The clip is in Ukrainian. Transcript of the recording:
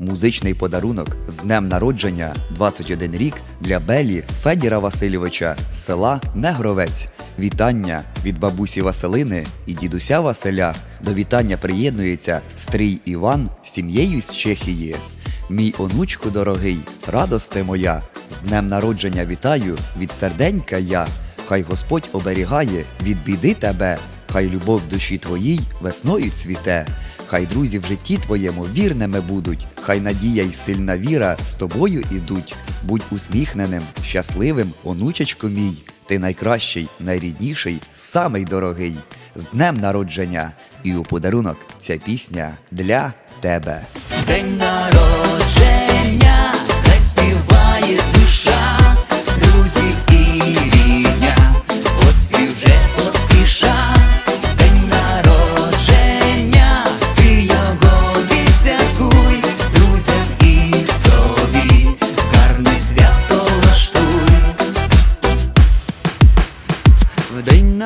Музичний подарунок з днем народження 21 рік для Белі Федіра Васильовича з села Негровець. Вітання від бабусі Василини і дідуся Василя. До вітання приєднується стрій Іван з сім'єю з Чехії. Мій онучку дорогий, радосте моя, з днем народження вітаю від серденька я. Хай Господь оберігає від біди тебе, хай любов в душі твоїй весною цвіте, хай друзі в житті твоєму вірними будуть, хай надія й сильна віра з тобою ідуть. Будь усміхненим, щасливим, онучечко мій. Ти найкращий, найрідніший, самий дорогий. З днем народження! І у подарунок ця пісня для тебе. День народження,